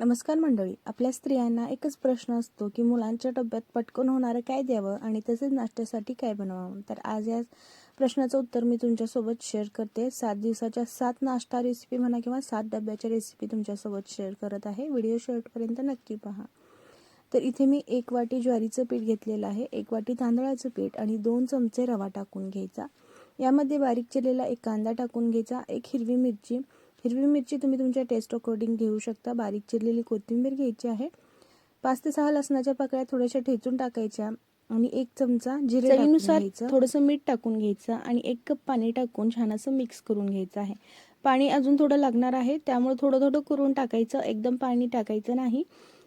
नमस्कार मंडळी आपल्या स्त्रियांना एकच प्रश्न असतो की मुलांच्या डब्यात पटकन होणारं काय द्यावं आणि तसेच नाश्त्यासाठी काय बनवावं? तर आज या प्रश्नाचं उत्तर मी तुमच्यासोबत शेअर करते. सात दिवसाच्या सात नाश्ता रेसिपी म्हणा किंवा सात डब्याच्या रेसिपी तुमच्यासोबत शेअर करत आहे. व्हिडिओ शेवटपर्यंत नक्की पहा. तर इथे मी एक वाटी ज्वारीचं पीठ घेतलेलं आहे एक वाटी तांदळाचं पीठ आणि दोन चमचे रवा टाकून घ्यायचा. यामध्ये बारीक चिरलेला एक कांदा टाकून घ्यायचा एक हिरवी मिरची हिरवी मिरची तुम्ही तुमच्या टेस्ट अकॉर्डिंग घेऊ शकता. बारीक चिरलेली कोथिंबीर घ्यायची आहे. पाच ते सहा लसणाच्या पाकळ्या थोड्याशा ठेचून टाकायच्या आणि एक चमचा जिरे चवीनुसार थोडंसं मीठ टाकून घ्यायचं आणि एक कप पाणी टाकून छान असं मिक्स करून घ्यायचं आहे. पाणी अजून थोडं लागणार आहे. त्यामुळे थोडं थोडं करून टाकायचं. एकदम पाणी टाकायचं नाही.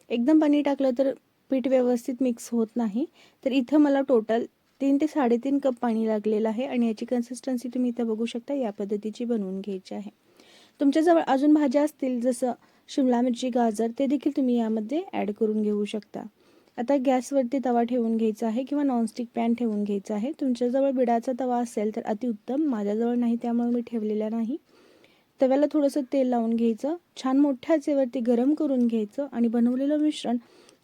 एकदम पाणी टाकलं तर पीठ व्यवस्थित मिक्स होत नाही. तर इथं मला टोटल तीन ते साडेतीन कप पाणी लागलेलं आहे आणि याची कन्सिस्टन्सी तुम्ही इथं बघू शकता. या पद्धतीची बनवून घ्यायची आहे. तुमच्याजवळ अजून भाज्या असतील जसं शिमला मिरची गाजर ते देखील तुम्ही यामध्ये ॲड करून घेऊ शकता. आता गॅसवरती तवा ठेवून घ्यायचा आहे किंवा नॉनस्टिक पॅन ठेवून घ्यायचा आहे. तुमच्याजवळ बिडाचा तवा असेल तर अतिउत्तम माझ्याजवळ नाही त्यामुळे मी ठेवलेला नाही. तव्याला थोडंसं तेल लावून घ्यायचं. छान मोठ्या आचेवरती गरम करून घ्यायचं आणि बनवलेलं मिश्रण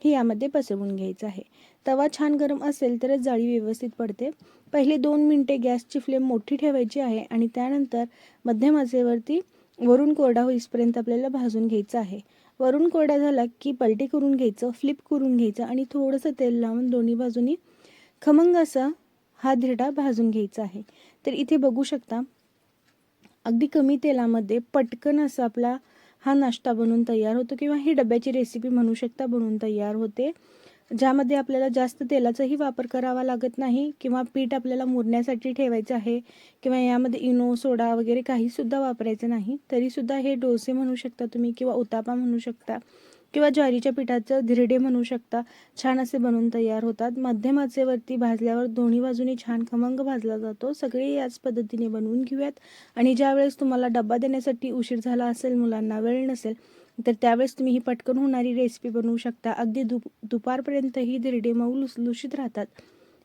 हे यामध्ये पसरवून घ्यायचं आहे. तवा छान गरम असेल तरच जाळी व्यवस्थित पडते. पहिले दोन मिनटे गॅसची फ्लेम मोठी ठेवायची आहे आणि त्यानंतर मध्यम आचेवरती वरून कोरडा होईपर्यंत आपल्याला भाजून घ्यायचं आहे. वरून कोरडा झाला की पलटी करून घ्यायचं फ्लिप करून घ्यायचं आणि थोडंसं तेल लावून दोन्ही बाजूनी खमंग असा हा धिरडा भाजून घ्यायचा आहे. तर इथे बघू शकता अगदी कमी तेलामध्ये पटकन असा आपला हा नाश्ता बनून तयार होतो किंवा ही डब्याची रेसिपी म्हणू शकता बनवून तयार होते. ज्यामध्ये आपल्याला जास्त तेलाचाही वापर करावा लागत नाही किंवा पीठ आपल्याला मुरण्यासाठी ठेवायचं आहे किंवा यामध्ये इनो सोडा वगैरे काहीसुद्धा वापरायचं नाही तरीसुद्धा हे डोसे म्हणू शकता तुम्ही किंवा उतापा म्हणू शकता किंवा ज्वारीच्या पिठाचं धिरडे म्हणू शकता छान असे बनवून तयार होतात. मध्यम आचेवरती भाजल्यावर दोन्ही बाजूनी छान खमंग भाजला जातो. सगळे याच पद्धतीने बनवून घेऊयात. आणि ज्यावेळेस तुम्हाला डब्बा देण्यासाठी उशीर झाला असेल मुलांना वेळ नसेल तर त्यावेळेस तुम्ही ही पटकन होणारी रेसिपी बनवू शकता. अगदी दुप दुपारपर्यंत ही धिरडे मऊ लुसलुशीत राहतात.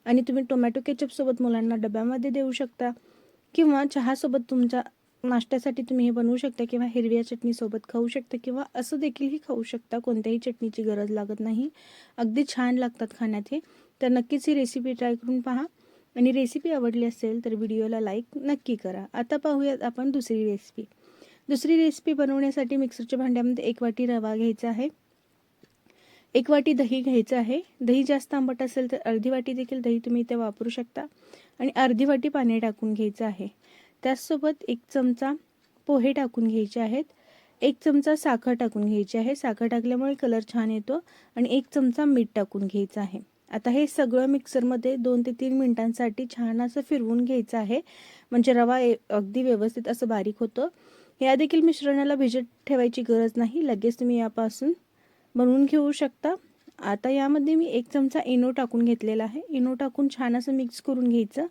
आणि तुम्ही टोमॅटो केचपसोबत मुलांना डब्यामध्ये देऊ शकता. किंवा चहासोबत तुमच्या नाश्त्यासाठी तुम्ही हे बनवू शकता किंवा हिरव्या चटणीसोबत खाऊ शकता किंवा असं देखीलही खाऊ शकता. कोणत्याही चटणीची गरज लागत नाही. अगदी छान लागतात खाण्यात हे. तर नक्कीच ही रेसिपी ट्राय करून पहा. आणि रेसिपी आवडली असेल तर व्हिडिओला लाईक नक्की करा. आता पाहूयात आपण दुसरी रेसिपी दुसरी रेसिपी बनवण्यासाठी मिक्सरच्या भांड्यामध्ये एक वाटी रवा घ्यायचा आहे. एक वाटी दही घ्यायचं आहे. दही जास्त आंबट असेल तर अर्धी वाटी देखील दही तुम्ही इथे वापरू शकता. आणि अर्धी वाटी पाणी टाकून घ्यायचं आहे. त्याचसोबत एक चमचा पोहे टाकून घ्यायचे आहेत. एक चमचा साखर टाकून घ्यायची आहे. साखर टाकल्यामुळे कलर छान येतो आणि एक चमचा मीठ टाकून घ्यायचं आहे. आता हे सगळं मिक्सरमध्ये दोन ते तीन मिनिटांसाठी छान असं फिरवून घ्यायचं आहे. म्हणजे रवा अगदी व्यवस्थित असं बारीक होतं. या देखील मिश्रणाला भिजत ठेवायची गरज नाही. लगेच तुम्ही यापासून बनवून घेऊ शकता. आता यामध्ये मी एक चमचा इनो टाकून घेतलेला आहे. इनो टाकून छान असं मिक्स करून घ्यायचं.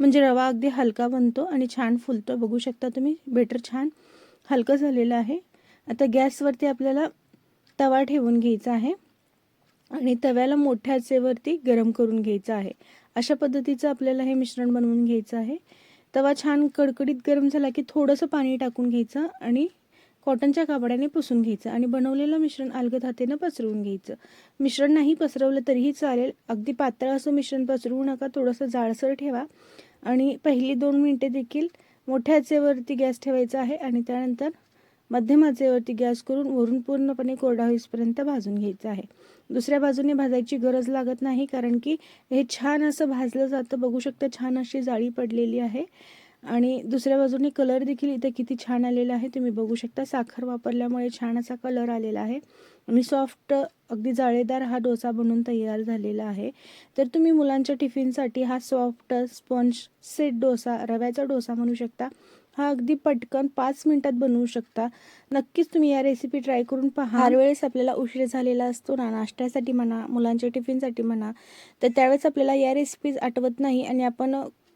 म्हणजे रवा अगदी हलका बनतो आणि छान फुलतो. बघू शकता तुम्ही बेटर छान हलकं झालेलं आहे. आता गॅसवरती आपल्याला तवा ठेवून घ्यायचा आहे आणि तव्याला मोठ्या आचेवरती गरम करून घ्यायचं आहे. अशा पद्धतीचं आपल्याला हे मिश्रण बनवून घ्यायचं आहे. तवा छान कडकडीत गरम झाला की थोडंसं पाणी टाकून घ्यायचं आणि कॉटनच्या कापडाने पुसून घ्यायचं आणि बनवलेलं मिश्रण अलगद हातेनं पसरवून घ्यायचं. मिश्रण नाही पसरवलं तरीही चालेल. अगदी पातळ असं मिश्रण पसरवू नका थोडंसं जाडसर ठेवा. आणि पहिली दोन मिनटे देखील मोठ्या आचेवरती गॅस ठेवायचा आहे आणि त्यानंतर मध्यम आचेवरती गॅस करून वरून पूर्णपणे कोरडा होईपर्यंत भाजून घ्यायचं आहे. दुसऱ्या बाजूने भाजायची गरज लागत नाही कारण की हे छान असं भाजलं जातं. बघू शकता छान अशी जाळी पडलेली आहे. आणि दुसऱ्या बाजूने कलर देखील इथे किती छान आलेला आहे तुम्ही बघू शकता. साखर वापरल्यामुळे छान असा कलर आलेला आहे. आणि सॉफ्ट अगदी जाळेदार हा डोसा बनवून तयार झालेला आहे. तर तुम्ही मुलांच्या टिफिनसाठी हा सॉफ्ट स्पंज सेट डोसा रव्याचा डोसा म्हणू शकता. हा अगदी पटकन पाच मिनिटात बनवू शकता. नक्कीच तुम्ही या रेसिपी ट्राय करून पहा. हर वेळेस आपल्याला उशीर झालेला असतो ना नाश्त्यासाठी म्हणा मुलांच्या टिफिनसाठी म्हणा तर त्यावेळेस आपल्याला या रेसिपीज आठवत नाही आणि आपण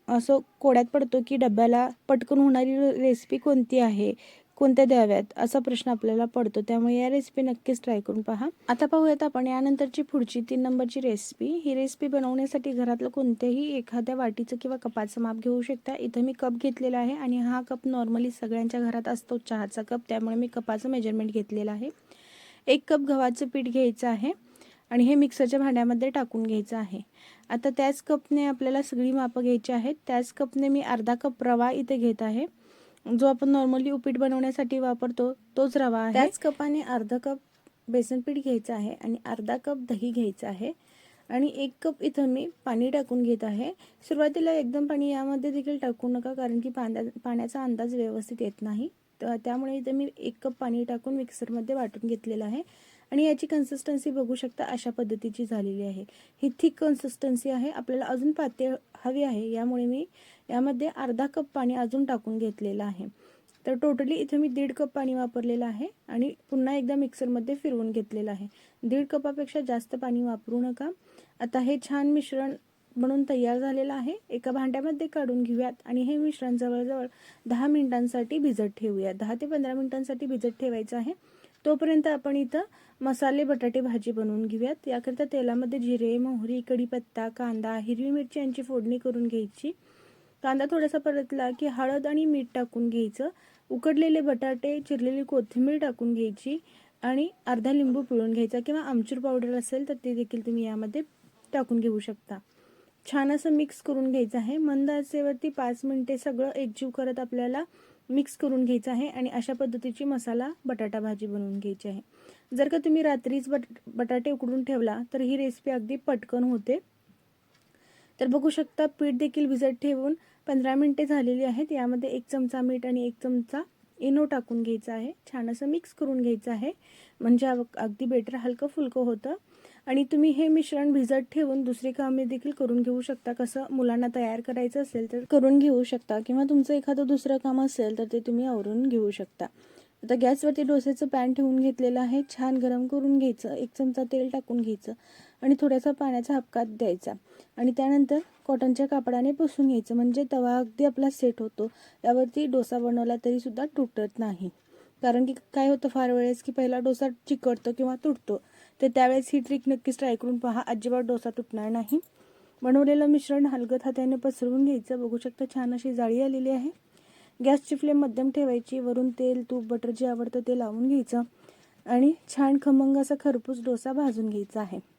असं कोड्यात पडतो की डब्याला पटकन होणारी रेसिपी कोणती आहे? कोणत्या द्याव्यात असा प्रश्न आपल्याला पडतो. त्यामुळे या रेसिपी नक्कीच ट्राय करून पहा. आता पाहूयात आपण यानंतरची पुढची तीन नंबरची रेसिपी ही रेसिपी बनवण्यासाठी घरातलं कोणत्याही एखाद्या वाटीचं किंवा कपाचं माप घेऊ शकता. इथं मी कप घेतलेला आहे आणि हा कप नॉर्मली सगळ्यांच्या घरात असतो चहाचा कप त्यामुळे मी कपाचं मेजरमेंट घेतलेलं आहे. एक कप गव्हाचं पीठ घ्यायचं आहे आणि हे मिक्सरच्या भांड्यामध्ये टाकून घ्यायचं आहे. आता त्याच कपने आपल्याला सगळी मापं घ्यायची आहेत. त्याच कपने मी अर्धा कप रवा इथे घेत आहे. जो आपण नॉर्मली उपीट बनवण्यासाठी वापरतो तोच रवा आहे. त्याच कपाने अर्धा कप बेसन पीठ घ्यायचं आहे आणि अर्धा कप दही घ्यायचं आहे. आणि एक कप इथं मी पाणी टाकून घेत आहे. सुरुवातीला एकदम पाणी यामध्ये देखील टाकू नका कारण की पाण्या पाण्याचा अंदाज व्यवस्थित येत नाही. तर त्यामुळे इथं मी एक कप पाणी टाकून मिक्सरमध्ये वाटून घेतलेलं आहे. आणि याची कन्सिस्टन्सी बघू शकता अशा पद्धतीची झालेली आहे. ही थिक कन्सिस्टन्सी आहे. आपल्याला अजून पातळ हवी आहे. यामुळे मी यामध्ये अर्धा कप पाणी अजून टाकून घेतलेलं आहे. तर टोटली इथे मी दीड कप पाणी वापरलेलं आहे आणि पुन्हा एकदा मिक्सरमध्ये फिरवून घेतलेलं आहे. दीड कपापेक्षा जास्त पाणी वापरू नका. आता हे छान मिश्रण म्हणून तयार झालेलं आहे. एका भांड्यामध्ये काढून घेऊयात आणि हे मिश्रण जवळजवळ दहा मिनिटांसाठी भिजत ठेवूया दहा ते पंधरा मिनिटांसाठी भिजत ठेवायचं आहे. तोपर्यंत आपण इथं मसाले बटाटे भाजी बनवून घेऊयात. याकरिता तेलामध्ये जिरे मोहरी कढीपत्ता कांदा हिरवी मिरची यांची फोडणी करून घ्यायची. कांदा थोडासा परतला की हळद आणि मीठ टाकून घ्यायचं. उकडलेले बटाटे चिरलेली कोथिंबीर टाकून घ्यायची आणि अर्धा लिंबू पिळून घ्यायचा किंवा आमचूर पावडर असेल तर ते देखील तुम्ही यामध्ये टाकून घेऊ शकता. छान असं मिक्स करून घ्यायचं आहे. मंद आचेवरती पाच मिनिटे सगळं एकजीव करत आपल्याला मिक्स करून घ्यायचं आहे आणि अशा पद्धतीची मसाला बटाटा भाजी बनवून घ्यायची आहे. जर का तुम्ही रात्रीच बट बटाटे उकडून ठेवला तर ही रेसिपी अगदी पटकन होते. तर बघू शकता पीठ देखील भिजत ठेवून पंधरा मिनटे झालेली आहेत. यामध्ये एक चमचा मीठ आणि एक चमचा इनो टाकून घ्यायचा आहे. छान असं मिक्स करून घ्यायचं आहे. म्हणजे अगदी बेटर हलकं फुलकं होतं. आणि तुम्ही हे मिश्रण भिजत ठेवून दुसरी कामे देखील करून घेऊ शकता. कसं मुलांना तयार करायचं असेल तर करून घेऊ शकता. किंवा तुमचं एखादं दुसरं काम असेल तर ते तुम्ही आवरून घेऊ शकता. आता गॅसवरती डोस्याचं पॅन ठेवून घेतलेलं आहे. छान गरम करून घ्यायचं. एक चमचा तेल टाकून घ्यायचं. आणि थोड्यासा पाण्याचा हपकात द्यायचा. आणि त्यानंतर कॉटनच्या कापडाने पुसून घ्यायचं. म्हणजे तवा अगदी आपला सेट होतो. त्यावरती डोसा बनवला तरी सुद्धा तुटत नाही. कारण की काय होतं फार वेळेस की पहिला डोसा चिकटतो किंवा तुटतो. तर त्यावेळेस ही ट्रिक नक्कीच ट्राय करून पहा. अजिबात डोसा तुटणार नाही. बनवलेलं मिश्रण हलगत हाताने पसरवून घ्यायचं. बघू शकता छान अशी जाळी आलेली आहे. गॅसची फ्लेम मध्यम ठेवायची. वरून तेल तूप बटर जे आवडतं ते लावून घ्यायचं. आणि छान खमंग असा खरपूस डोसा भाजून घ्यायचा आहे.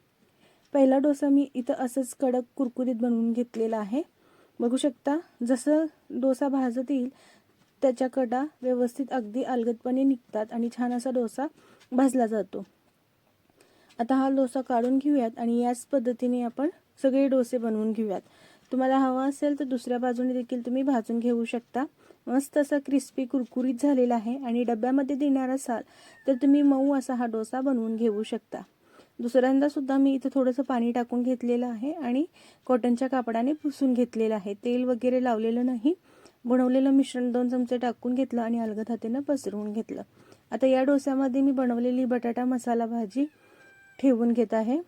पहिला डोसा मी इथं असंच कडक कुरकुरीत बनवून घेतलेला आहे. बघू शकता जसं डोसा भाजत येईल त्याच्या कडा व्यवस्थित अगदी अलगदपणे निघतात आणि छान असा डोसा भाजला जातो. आता हा डोसा काढून घेऊयात आणि याच पद्धतीने आपण सगळे डोसे बनवून घेऊयात. तुम्हाला हवा असेल तर दुसऱ्या बाजूने देखील तुम्ही भाजून घेऊ शकता. मस्त असा क्रिस्पी कुरकुरीत झालेला आहे आणि डब्यामध्ये देणार असाल तर तुम्ही मऊ असा हा डोसा बनवून घेऊ शकता. दुसऱ्यांदा सुद्धा मी इथं थोडंसं पाणी टाकून घेतलेलं आहे आणि कॉटनच्या कापडाने पुसून घेतलेलं आहे. तेल वगैरे लावलेलं नाही. बनवलेलं मिश्रण दोन चमचे टाकून घेतलं आणि अलगद हातीनं पसरवून घेतलं. आता या डोस्यामध्ये मी बनवलेली बटाटा मसाला भाजी ठेवून घेत आहे.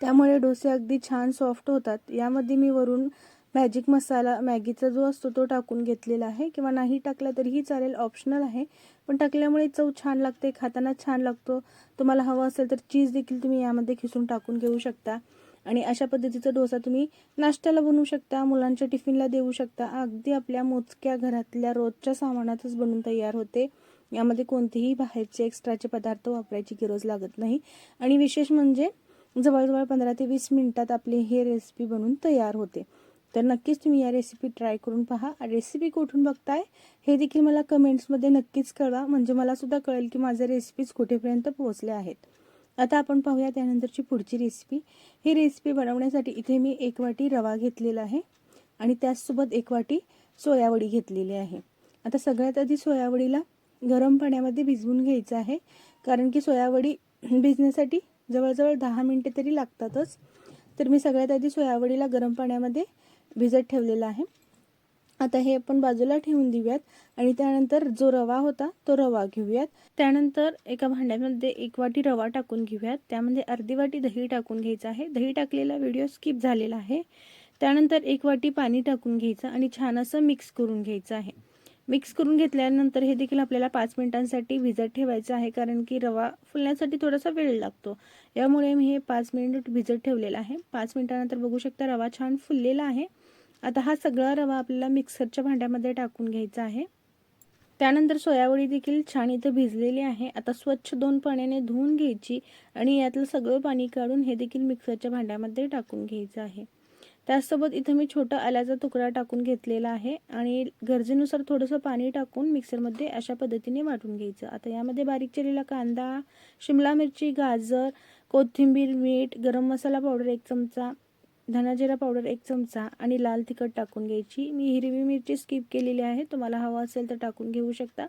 त्यामुळे डोसे अगदी छान सॉफ्ट होतात. यामध्ये मी वरून मॅजिक मसाला मॅगीचा जो असतो तो टाकून घेतलेला आहे. किंवा नाही टाकला तरीही चालेल ऑप्शनल आहे. पण टाकल्यामुळे चव छान लागते खाताना छान लागतो. तुम्हाला हवं असेल तर चीज देखील तुम्ही यामध्ये खिसून टाकून घेऊ शकता. आणि अशा पद्धतीचा डोसा तुम्ही नाश्त्याला बनवू शकता मुलांच्या टिफिनला देऊ शकता. अगदी आपल्या मोजक्या घरातल्या रोजच्या सामानातच बनवून तयार होते. यामध्ये कोणतेही बाहेरचे एक्स्ट्राचे पदार्थ वापरायची गरज लागत नाही. आणि विशेष म्हणजे जवळजवळ पंधरा ते वीस मिनिटात आपली हे रेसिपी बनवून तयार होते. तर नक्कीच तुम्ही या रेसिपी ट्राय करून पहा. रेसिपी कुठून बघताय हे देखील मला कमेंट्समध्ये नक्कीच कळवा. म्हणजे मलासुद्धा कळेल की माझ्या रेसिपीज कुठेपर्यंत पोहोचल्या आहेत. आता आपण पाहूया त्यानंतरची पुढची रेसिपी ही रेसिपी बनवण्यासाठी इथे मी एक वाटी रवा घेतलेला आहे. आणि त्याचसोबत एक वाटी सोयावडी घेतलेली आहे. आता सगळ्यात आधी सोयावडीला गरम पाण्यामध्ये भिजवून घ्यायचं आहे. कारण की सोयावडी भिजण्यासाठी जवळजवळ दहा मिनटे तरी लागतातच. तर मी सगळ्यात आधी सोयावडीला गरम पाण्यामध्ये भिजत ठेवलेला आहे. आता हे आपण बाजूला ठेवून देऊयात आणि त्यानंतर जो रवा होता तो रवा घेऊयात. त्यानंतर एका भांड्यामध्ये एक वाटी रवा टाकून घेऊयात. त्यामध्ये अर्धी वाटी दही टाकून घ्यायचं आहे. दही टाकलेला व्हिडिओ स्किप झालेला आहे. त्यानंतर एक वाटी पाणी टाकून घ्यायचं आणि छान असं मिक्स करून घ्यायचं आहे. मिक्स करून घेतल्यानंतर हे देखील आपल्याला पाच मिनिटांसाठी भिजत ठेवायचं आहे कारण की रवा फुलण्यासाठी थोडासा वेळ लागतो. यामुळे मी हे पाच मिनिट भिजत ठेवलेलं आहे. पाच मिनिटानंतर बघू शकता रवा छान फुललेला आहे. आता हा सगळा रवा आपल्याला मिक्सरच्या भांड्यामध्ये टाकून घ्यायचा आहे. त्यानंतर सोयावडी देखील छान इथं भिजलेली आहे. आता स्वच्छ दोन पाण्याने धुवून घ्यायची आणि यातलं सगळं पाणी काढून हे देखील मिक्सरच्या भांड्यामध्ये टाकून घ्यायचं आहे. त्याचसोबत इथं मी छोटा आल्याचा तुकडा टाकून घेतलेला आहे आणि गरजेनुसार थोडंसं पाणी टाकून मिक्सरमध्ये अशा पद्धतीने वाटून घ्यायचं. आता यामध्ये बारीक चिरलेला कांदा शिमला मिरची गाजर कोथिंबीर मीठ गरम मसाला पावडर एक चमचा धनाजिरा पावडर एक चमचा आणि लाल तिखट टाकून घ्यायची. मी हिरवी मिरची स्किप केलेली आहे. तुम्हाला हवा असेल तर टाकून घेऊ शकता.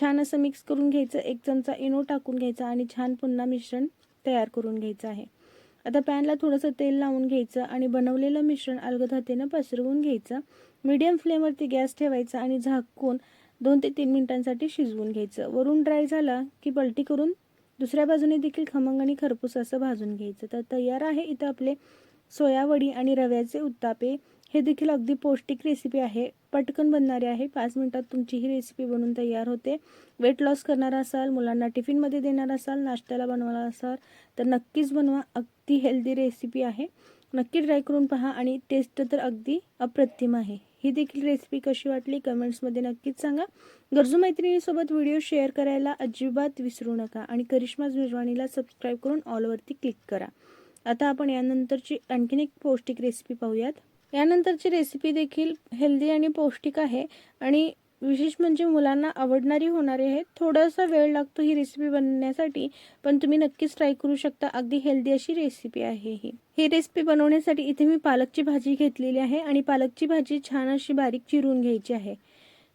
छान असं मिक्स करून घ्यायचं. एक चमचा इनो टाकून घ्यायचा आणि छान पुन्हा मिश्रण तयार करून घ्यायचं आहे. आता पॅनला थोडंसं तेल लावून घ्यायचं आणि बनवलेलं मिश्रण अलगद पसरवून घ्यायचं. मीडियम फ्लेमवरती गॅस ठेवायचा आणि झाकून दोन ते तीन मिनिटांसाठी शिजवून घ्यायचं. वरून ड्राय झाला की पलटी करून दुसऱ्या बाजूने देखील खमंग आणि खरपूस असं भाजून घ्यायचं. तर तयार आहे इथं आपले सोयावडी आणि रव्याचे उत्तापे हे देखील अगदी पौष्टिक रेसिपी आहे. पटकन बनणारी आहे. पाच मिनटात तुमची ही रेसिपी बनून तयार होते. वेट लॉस करणार असाल मुलांना टिफिनमध्ये देणार असाल नाश्त्याला बनवणार असाल तर नक्कीच बनवा. अगदी हेल्दी रेसिपी आहे. नक्की ट्राय करून पहा आणि टेस्ट तर अगदी अप्रतिम आहे. ही देखील रेसिपी कशी वाटली कमेंट्समध्ये नक्कीच सांगा. गरजू मैत्रिणीसोबत व्हिडिओ शेअर करायला अजिबात विसरू नका आणि करिश्मा मेजवानीला सबस्क्राईब करून ऑलवरती क्लिक करा. आता आपण यानंतरची आणखीन एक पौष्टिक रेसिपी पाहूयात. यानंतरची रेसिपी देखील हेल्दी आणि पौष्टिक आहे आणि विशेष म्हणजे मुलांना आवडणारी होणारी आहे. थोडासा वेळ लागतो ही रेसिपी बनवण्यासाठी पण तुम्ही नक्कीच ट्राय करू शकता. अगदी हेल्दी अशी रेसिपी आहे ही. ही रेसिपी बनवण्यासाठी इथे मी पालकची भाजी घेतलेली आहे आणि पालकची भाजी छान अशी बारीक चिरून घ्यायची आहे.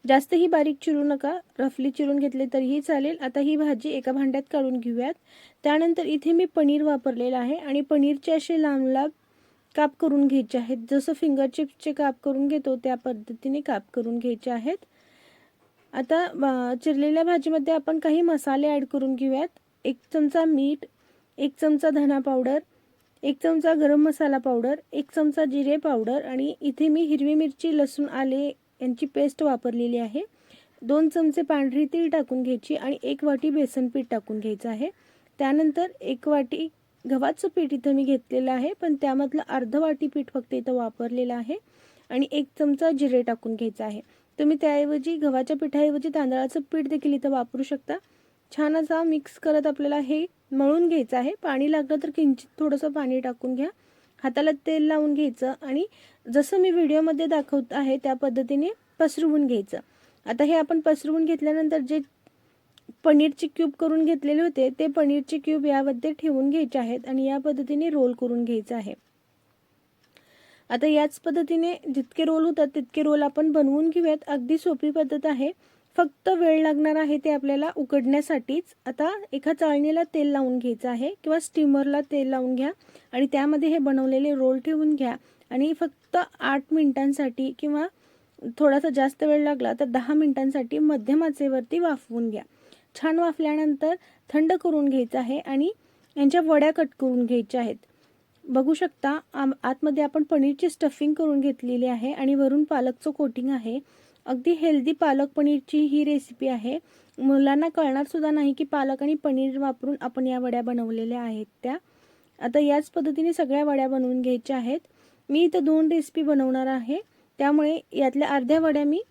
जास्तही बारीक चिरू नका. रफली चिरून घेतले तरीही चालेल. आता ही भाजी एका भांड्यात काढून घेऊयात. त्यानंतर इथे मी पनीर वापरलेलं आहे आणि पनीरचे असे लांब लांब काप करून घ्यायचे आहेत. जसं फिंगर चिप्सचे काप करून घेतो त्या पद्धतीने काप करून घ्यायचे आहेत. आता चिरलेल्या भाजीमध्ये आपण काही मसाले ॲड करून घेऊयात. एक चमचा मीठ एक चमचा धना पावडर एक चमचा गरम मसाला पावडर एक चमचा जिरे पावडर आणि इथे मी हिरवी मिरची लसूण आले यांची पेस्ट वापरलेली आहे. दोन चमचे पांढरी तीळ टाकून घ्यायची आणि एक वाटी बेसन पीठ टाकून घ्यायचं आहे. त्यानंतर एक वाटी गव्हाचं पीठ इथं मी घेतलेलं आहे पण त्यामधलं अर्ध वाटी पीठ फक्त इथं वापरलेलं आहे आणि एक चमचा जिरे टाकून घ्यायचं आहे. तुम्ही त्याऐवजी गव्हाच्या पिठाऐवजी तांदळाचं पीठ देखील इथं वापरू शकता. छान असा मिक्स करत आपल्याला हे मळून घ्यायचं आहे. पाणी लागलं तर किंचित थोडंसं पाणी टाकून घ्या. हाताला तेल लावून घ्यायचं आणि जसं मी व्हिडिओमध्ये दाखवत आहे त्या पद्धतीने पसरवून घ्यायचं. आता हे आपण पसरवून घेतल्यानंतर जे पनीरचे क्यूब करून घेतलेले होते ते पनीरचे क्यूब यामध्ये ठेवून घ्यायचे आहेत आणि या पद्धतीने रोल करून घ्यायचं आहे. आता याच पद्धतीने जितके रोल होतात तितके रोल आपण बनवून घेऊयात. अगदी सोपी पद्धत आहे. फक्त वेळ लागणार आहे ते आपल्याला उकडण्यासाठीच. आता एका चाळणीला तेल लावून घ्यायचं आहे किंवा स्टीमरला तेल लावून घ्या आणि त्यामध्ये हे बनवलेले रोल ठेवून घ्या. आणि फक्त आठ मिनिटांसाठी किंवा थोडासा जास्त वेळ लागला तर दहा मिनिटांसाठी मध्यम आचेवरती वाफवून घ्या. छान वाफल्यानंतर थंड करून घ्यायचं आहे आणि यांच्या वड्या कट करून घ्यायच्या आहेत. बघू शकता आतमध्ये आपण पनीरची स्टफिंग करून घेतलेली आहे आणि वरून पालकचं कोटिंग आहे. अगदी हेल्दी पालक पनीरची ही रेसिपी आहे. मुलांना कळणार सुद्धा नाही की पालक आणि पनीर वापरून आपण या वड्या बनवलेल्या आहेत त्या. आता याच पद्धतीने सगळ्या वड्या बनवून घ्यायच्या आहेत. मी इथं दोन रेसिपी बनवणार आहे. त्यामुळे यातल्या अर्ध्या वड्या मी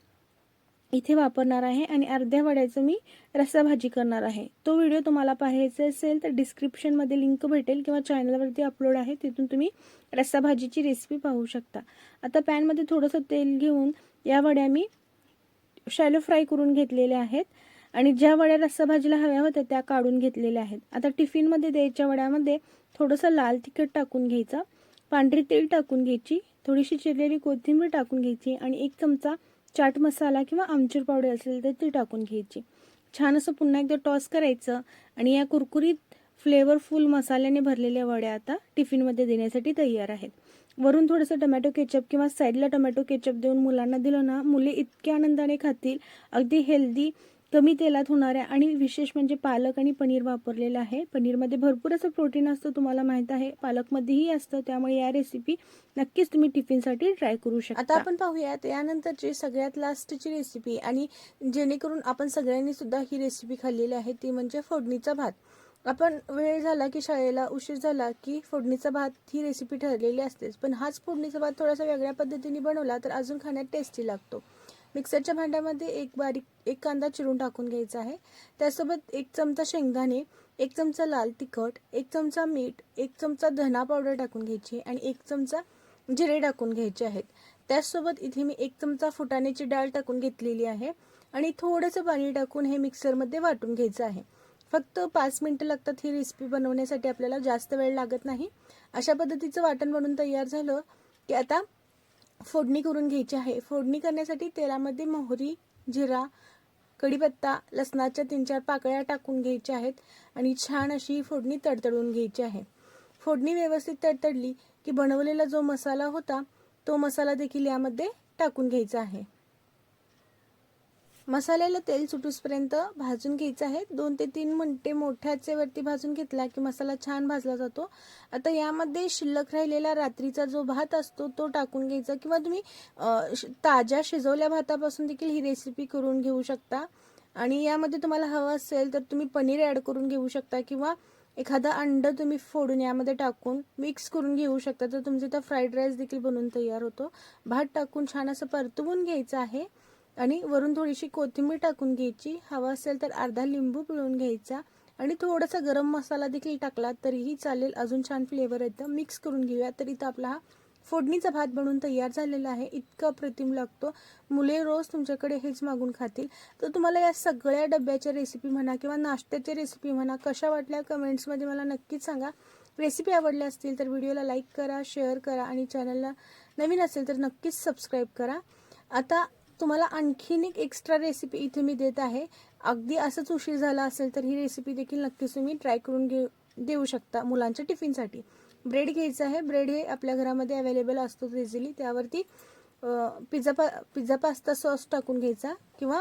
इथे वापरणार आहे आणि अर्ध्या वड्याचं मी रस्सा भाजी करणार आहे. तो व्हिडिओ तुम्हाला पाहायचा असेल तर डिस्क्रिप्शनमध्ये लिंक भेटेल किंवा चॅनलवरती अपलोड आहे. तिथून तुम्ही रस्सा भाजीची रेसिपी पाहू शकता. आता पॅनमध्ये थोडंसं तेल घेऊन या वड्या मी शॅलो फ्राय करून घेतलेल्या आहेत. आणि ज्या वड्या रस्सा भाजीला हव्या होत्या त्या काढून घेतलेल्या आहेत. आता टिफिनमध्ये द्यायच्या वड्यामध्ये थोडंसं लाल तिखट टाकून घ्यायचं. पांढरी तेल टाकून घ्यायची थोडीशी चिरलेली कोथिंबीर टाकून घ्यायची आणि एक चमचा चाट मसाला किंवा आमचूर पावडर असेल तर ती टाकून घ्यायची. छान असं पुन्हा एकदा टॉस करायचं आणि या कुरकुरीत फ्लेवरफुल मसाल्याने भरलेल्या वड्या आता टिफिनमध्ये देण्यासाठी तयार आहेत. वरून थोडंसं टमॅटो केचप किंवा साईडला टमॅटो केचप देऊन मुलांना दिलं ना मुले इतक्या आनंदाने खातील. अगदी हेल्दी कमी तेलात होणाऱ्या आणि विशेष म्हणजे पालक आणि पनीर वापरलेलं आहे. पनीरमध्ये भरपूर असं प्रोटीन असतं तुम्हाला माहीत आहे. पालकमध्येही असतं त्यामुळे या रेसिपी नक्कीच तुम्ही टिफिनसाठी ट्राय करू शकता. आता आपण पाहूयात यानंतरची सगळ्यात लास्टची रेसिपी आणि जेणेकरून आपण सगळ्यांनी सुद्धा ही रेसिपी खाल्लेली आहे ती म्हणजे फोडणीचा भात. आपण वेळ झाला की शाळेला उशीर झाला की फोडणीचा भात ही रेसिपी ठरलेली असतेच. पण हाच फोडणीचा भात थोडासा वेगळ्या पद्धतीने बनवला तर अजून खाण्यात टेस्टी लागतो. मिक्सरच्या भांड्यामध्ये एक बारीक एक कांदा चिरून टाकून घ्यायचा आहे. त्यासोबत एक चमचा शेंगदाणे एक चमचा लाल तिखट एक चमचा मीठ एक चमचा धना पावडर टाकून घ्यायची आणि एक चमचा जिरे टाकून घ्यायचे आहेत. त्याचसोबत इथे मी एक चमचा फुटाण्याची डाळ टाकून घेतलेली आहे आणि थोडंसं पाणी टाकून हे मिक्सरमध्ये वाटून घ्यायचं आहे. फक्त पाच मिनटं लागतात ही रेसिपी बनवण्यासाठी आपल्याला जास्त वेळ लागत नाही. अशा पद्धतीचं वाटण बनवून तयार झालं की आता फोडणी करून घ्यायची आहे. फोडणी करण्यासाठी तेलामध्ये मोहरी जिरा कढीपत्ता लसणाच्या तीन चार पाकळ्या टाकून घ्यायच्या आहेत आणि छान अशी ही फोडणी तडतडून घ्यायची आहे. फोडणी व्यवस्थित तडतडली की बनवलेला जो मसाला होता तो मसाला देखील यामध्ये टाकून घ्यायचा आहे. मसाल्याला तेल सुटूसपर्यंत भाजून घ्यायचं आहे. दोन ते तीन मिनटे मोठ्याचे वरती भाजून घेतला की मसाला छान भाजला जातो. आता यामध्ये शिल्लक राहिलेला रात्रीचा जो भात असतो तो टाकून घ्यायचा किंवा तुम्ही ताज्या शिजवल्या भातापासून देखील ही रेसिपी करून घेऊ शकता. आणि यामध्ये तुम्हाला हवं असेल तर तुम्ही पनीर ॲड करून घेऊ शकता किंवा एखादा अंडं तुम्ही फोडून यामध्ये टाकून मिक्स करून घेऊ शकता. तर तुमचा इथं फ्राईड राईस देखील बनवून तयार होतो. भात टाकून छान असं परतवून घ्यायचं आहे. आणि वरून थोडीशी कोथिंबीर टाकून घ्यायची. हवा असेल तर अर्धा लिंबू पिळून घ्यायचा. आणि थोडासा गरम मसाला देखील टाकला तरीही चालेल. अजून छान फ्लेवर येतं मिक्स करून घेऊया. तर इथं आपला हा फोडणीचा भात बनवून तयार झालेला आहे. इतका अप्रतिम लागतो. मुले रोज तुमच्याकडे हेच मागून खातील. तर तुम्हाला या सगळ्या डब्याच्या रेसिपी म्हणा किंवा नाश्त्याच्या रेसिपी म्हणा कशा वाटल्या कमेंट्समध्ये मला नक्कीच सांगा. रेसिपी आवडल्या असतील तर व्हिडिओला लाईक करा शेअर करा आणि चॅनलला नवीन असेल तर नक्कीच सबस्क्राईब करा. आता तुम्हाला आणखीन एक एक्स्ट्रा रेसिपी इथे मी देत आहे. अगदी असंच उशीर झाला असेल तर ही रेसिपी देखील नक्कीच तुम्ही ट्राय करून घेऊ देऊ शकता मुलांच्या टिफिनसाठी ब्रेड घ्यायचं आहे. ब्रेड हे आपल्या घरामध्ये अवेलेबल असतो इझिली त्यावरती पिझ्झा पा पिझ्झा पास्ता सॉस टाकून घ्यायचा किंवा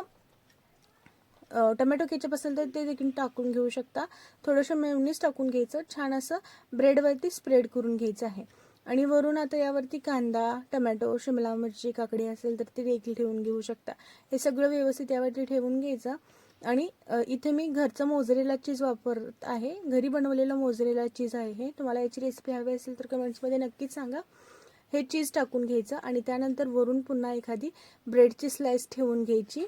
टमॅटो टोमॅटो केचप असेल तर ते देखील टाकून घेऊ शकता. थोडंसं मेवनीस टाकून घ्यायचं. छान असं ब्रेडवरती स्प्रेड करून घ्यायचं आहे. आणि वरून आता यावरती कांदा टोमॅटो शिमला मिरची काकडी असेल तर ती देखील ठेवून घेऊ शकता. हे सगळं व्यवस्थित यावरती ठेवून घ्यायचं. आणि इथे मी घरचं मोजरेला चीज वापरत आहे. घरी बनवलेलं मोजरेला चीज आहे हे. तुम्हाला याची रेसिपी हवी असेल तर कमेंट्समध्ये नक्कीच सांगा. हे चीज टाकून घ्यायचं आणि त्यानंतर वरून पुन्हा एखादी ब्रेडची स्लाइस ठेवून घ्यायची.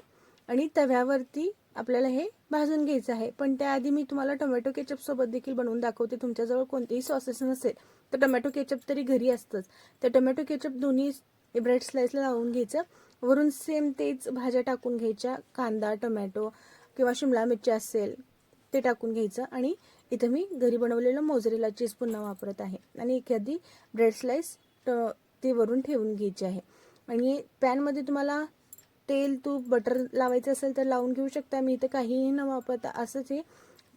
आणि तव्यावरती आपल्याला हे भाजून घ्यायचं आहे. पण त्याआधी मी तुम्हाला टोमॅटो केचपसोबत देखील बनवून दाखवते. तुमच्याजवळ कोणतेही सॉसेस नसेल. तर टोमॅटो केचप तरी घरी असतंच. तर टोमॅटो केचप दोन्ही ब्रेड स्लाईसला लावून घ्यायचं. वरून सेम तेच भाज्या टाकून घ्यायच्या. कांदा टोमॅटो किंवा शिमला मिरची असेल ते टाकून घ्यायचं. आणि इथं मी घरी बनवलेलं मोजरेला चीज पुन्हा वापरत आहे. आणि एखादी ब्रेड स्लाईस ते वरून ठेवून घ्यायची आहे. आणि पॅनमध्ये तुम्हाला तेल तूप बटर लावायचं असेल तर लावून घेऊ शकता. मी इथं काहीही न वापरता असंच हे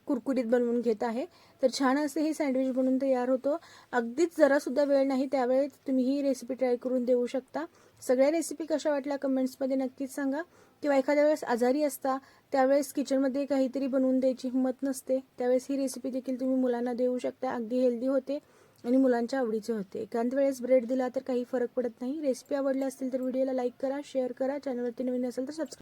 कुरकुरीत बनवून घेत आहे. तर छान असं हे सँडविच बनवून तयार होतो. अगदीच जरासुद्धा वेळ नाही त्यावेळेस तुम्ही ही रेसिपी ट्राय करून देऊ शकता. सगळ्या रेसिपी कशा वाटल्या कमेंट्समध्ये नक्कीच सांगा. किंवा एखाद्या वेळेस आजारी असता त्यावेळेस किचनमध्ये काहीतरी बनवून द्यायची हिंमत नसते. त्यावेळेस ही रेसिपी देखील तुम्ही मुलांना देऊ शकता. अगदी हेल्दी होते आणि मुलांच्या आवडीचे होते. एखाद्या वेळेस ब्रेड दिला तर काही फरक पडत नाही. रेसिपी आवडली असतील तर व्हिडिओला लाईक करा शेअर करा. चॅनलवरती नवीन असेल तर सबस्क्राईब